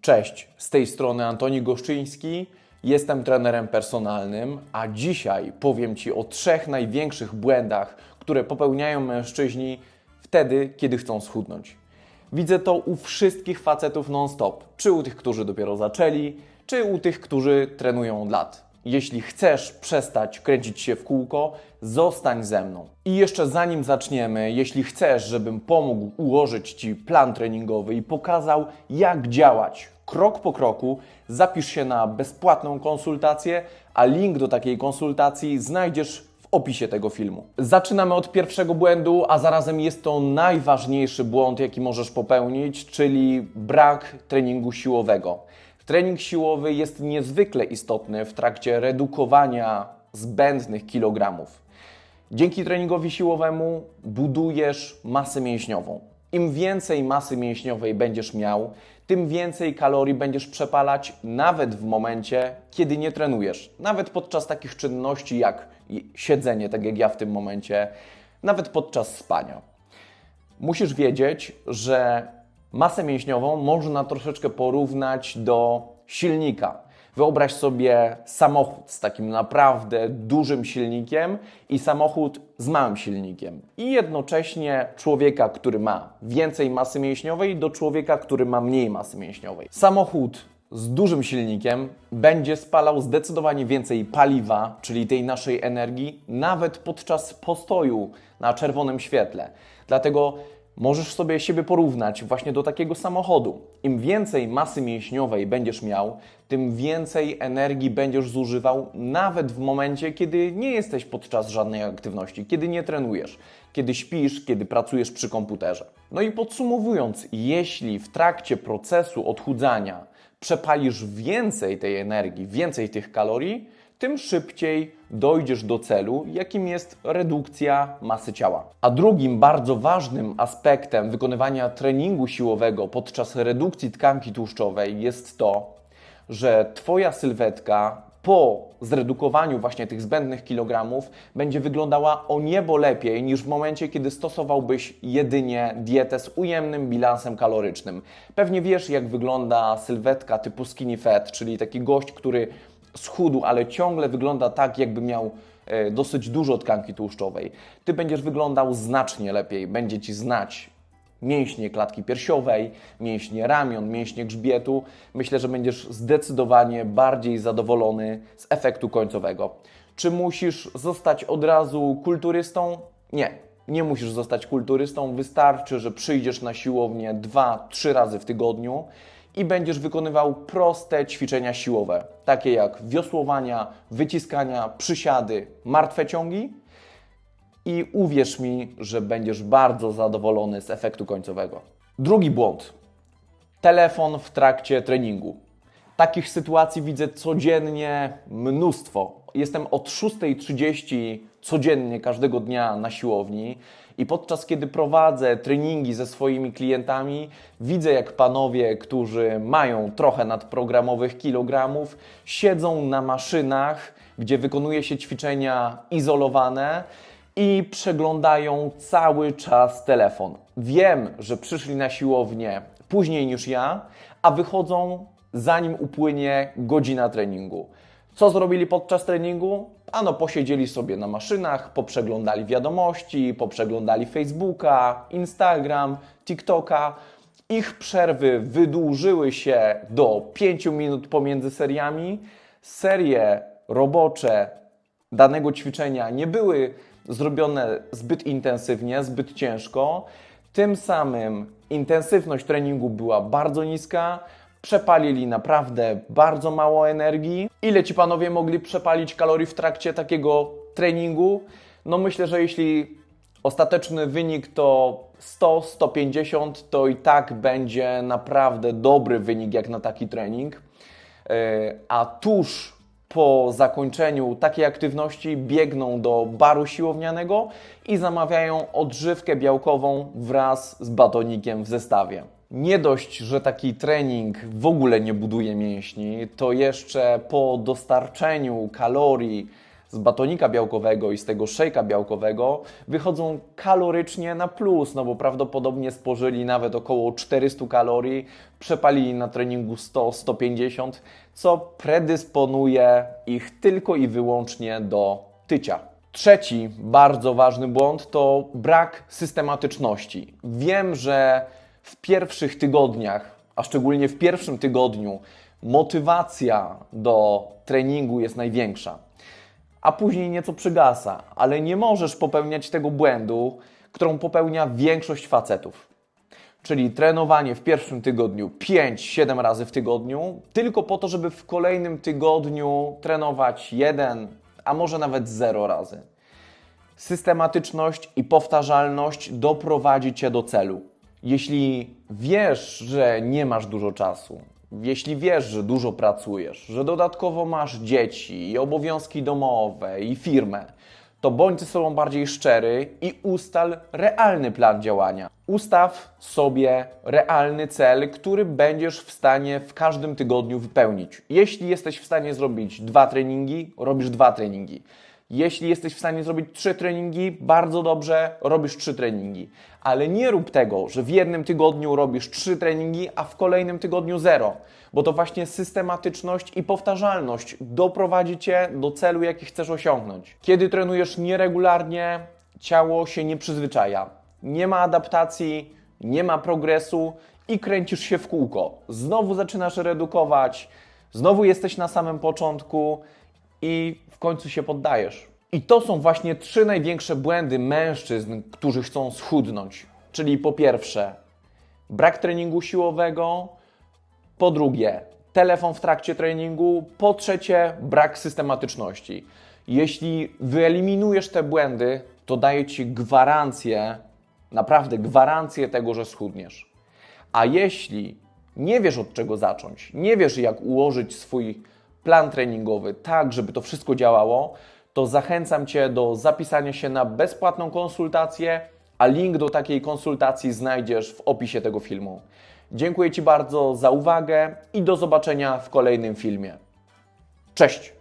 Cześć, z tej strony Antoni Goszczyński. Jestem trenerem personalnym, a dzisiaj powiem Ci o trzech największych błędach, które popełniają mężczyźni wtedy, kiedy chcą schudnąć. Widzę to u wszystkich facetów non-stop, czy u tych, którzy dopiero zaczęli, czy u tych, którzy trenują od lat. Jeśli chcesz przestać kręcić się w kółko, zostań ze mną. I jeszcze zanim zaczniemy, jeśli chcesz, żebym pomógł ułożyć Ci plan treningowy i pokazał, jak działać krok po kroku, zapisz się na bezpłatną konsultację, a link do takiej konsultacji znajdziesz w opisie tego filmu. Zaczynamy od pierwszego błędu, a zarazem jest to najważniejszy błąd, jaki możesz popełnić, czyli brak treningu siłowego. Trening siłowy jest niezwykle istotny w trakcie redukowania zbędnych kilogramów. Dzięki treningowi siłowemu budujesz masę mięśniową. Im więcej masy mięśniowej będziesz miał, tym więcej kalorii będziesz przepalać nawet w momencie, kiedy nie trenujesz. Nawet podczas takich czynności jak siedzenie, tak jak ja w tym momencie, nawet podczas spania. Musisz wiedzieć, że masę mięśniową można troszeczkę porównać do silnika. Wyobraź sobie samochód z takim naprawdę dużym silnikiem i samochód z małym silnikiem. I jednocześnie człowieka, który ma więcej masy mięśniowej, do człowieka, który ma mniej masy mięśniowej. Samochód z dużym silnikiem będzie spalał zdecydowanie więcej paliwa, czyli tej naszej energii, nawet podczas postoju na czerwonym świetle. Dlatego możesz sobie siebie porównać właśnie do takiego samochodu. Im więcej masy mięśniowej będziesz miał, tym więcej energii będziesz zużywał, nawet w momencie, kiedy nie jesteś podczas żadnej aktywności, kiedy nie trenujesz, kiedy śpisz, kiedy pracujesz przy komputerze. No i podsumowując, jeśli w trakcie procesu odchudzania przepalisz więcej tej energii, więcej tych kalorii, tym szybciej dojdziesz do celu, jakim jest redukcja masy ciała. A drugim bardzo ważnym aspektem wykonywania treningu siłowego podczas redukcji tkanki tłuszczowej jest to, że Twoja sylwetka po zredukowaniu właśnie tych zbędnych kilogramów będzie wyglądała o niebo lepiej niż w momencie, kiedy stosowałbyś jedynie dietę z ujemnym bilansem kalorycznym. Pewnie wiesz, jak wygląda sylwetka typu skinny fat, czyli taki gość, który schudł, ale ciągle wygląda tak, jakby miał e, dosyć dużo tkanki tłuszczowej. Ty będziesz wyglądał znacznie lepiej, będzie ci znać mięśnie klatki piersiowej, mięśnie ramion, mięśnie grzbietu. Myślę, że będziesz zdecydowanie bardziej zadowolony z efektu końcowego. Czy musisz zostać od razu kulturystą? Nie. Nie musisz zostać kulturystą, wystarczy, że przyjdziesz na siłownię 2-3 razy w tygodniu i będziesz wykonywał proste ćwiczenia siłowe, takie jak wiosłowania, wyciskania, przysiady, martwe ciągi. I uwierz mi, że będziesz bardzo zadowolony z efektu końcowego. Drugi błąd. Telefon w trakcie treningu. Takich sytuacji widzę codziennie mnóstwo. Jestem od 6.30 codziennie każdego dnia na siłowni i podczas kiedy prowadzę treningi ze swoimi klientami, widzę jak panowie, którzy mają trochę nadprogramowych kilogramów, siedzą na maszynach, gdzie wykonuje się ćwiczenia izolowane i przeglądają cały czas telefon. Wiem, że przyszli na siłownię później niż ja, a wychodzą zanim upłynie godzina treningu. Co zrobili podczas treningu? Ano, posiedzieli sobie na maszynach, poprzeglądali wiadomości, poprzeglądali Facebooka, Instagram, TikToka. Ich przerwy wydłużyły się do 5 minut pomiędzy seriami. Serie robocze danego ćwiczenia nie były zrobione zbyt intensywnie, zbyt ciężko. Tym samym intensywność treningu była bardzo niska, przepalili naprawdę bardzo mało energii. Ile ci panowie mogli przepalić kalorii w trakcie takiego treningu? No myślę, że jeśli ostateczny wynik to 100-150, to i tak będzie naprawdę dobry wynik jak na taki trening. Yy, A tuż po zakończeniu takiej aktywności biegną do baru siłownianego i zamawiają odżywkę białkową wraz z batonikiem w zestawie. Nie dość, że taki trening w ogóle nie buduje mięśni, to jeszcze po dostarczeniu kalorii z batonika białkowego i z tego szejka białkowego wychodzą kalorycznie na plus, no bo prawdopodobnie spożyli nawet około 400 kalorii, przepalili na treningu 100-150, co predysponuje ich tylko i wyłącznie do tycia. Trzeci bardzo ważny błąd to brak systematyczności. Wiem, że w pierwszych tygodniach, a szczególnie w pierwszym tygodniu, motywacja do treningu jest największa, a później nieco przygasa, ale nie możesz popełniać tego błędu, którą popełnia większość facetów. Czyli trenowanie w pierwszym tygodniu 5-7 razy w tygodniu, tylko po to, żeby w kolejnym tygodniu trenować jeden, a może nawet 0 razy. Systematyczność i powtarzalność doprowadzi Cię do celu. Jeśli wiesz, że nie masz dużo czasu, jeśli wiesz, że dużo pracujesz, że dodatkowo masz dzieci i obowiązki domowe i firmę, to bądź ze sobą bardziej szczery i ustal realny plan działania. Ustaw sobie realny cel, który będziesz w stanie w każdym tygodniu wypełnić. Jeśli jesteś w stanie zrobić dwa treningi, robisz dwa treningi. Jeśli jesteś w stanie zrobić trzy treningi, bardzo dobrze, robisz trzy treningi. Ale nie rób tego, że w jednym tygodniu robisz trzy treningi, a w kolejnym tygodniu zero. Bo to właśnie systematyczność i powtarzalność doprowadzi Cię do celu, jaki chcesz osiągnąć. Kiedy trenujesz nieregularnie, ciało się nie przyzwyczaja. Nie ma adaptacji, nie ma progresu i kręcisz się w kółko. Znowu zaczynasz redukować, znowu jesteś na samym początku i w końcu się poddajesz. I to są właśnie trzy największe błędy mężczyzn, którzy chcą schudnąć. Czyli po pierwsze, brak treningu siłowego, po drugie, telefon w trakcie treningu, po trzecie, brak systematyczności. Jeśli wyeliminujesz te błędy, to daję Ci gwarancję, naprawdę gwarancję tego, że schudniesz. A jeśli nie wiesz od czego zacząć, nie wiesz jak ułożyć swój plan treningowy tak, żeby to wszystko działało, to zachęcam Cię do zapisania się na bezpłatną konsultację, a link do takiej konsultacji znajdziesz w opisie tego filmu. Dziękuję Ci bardzo za uwagę i do zobaczenia w kolejnym filmie. Cześć!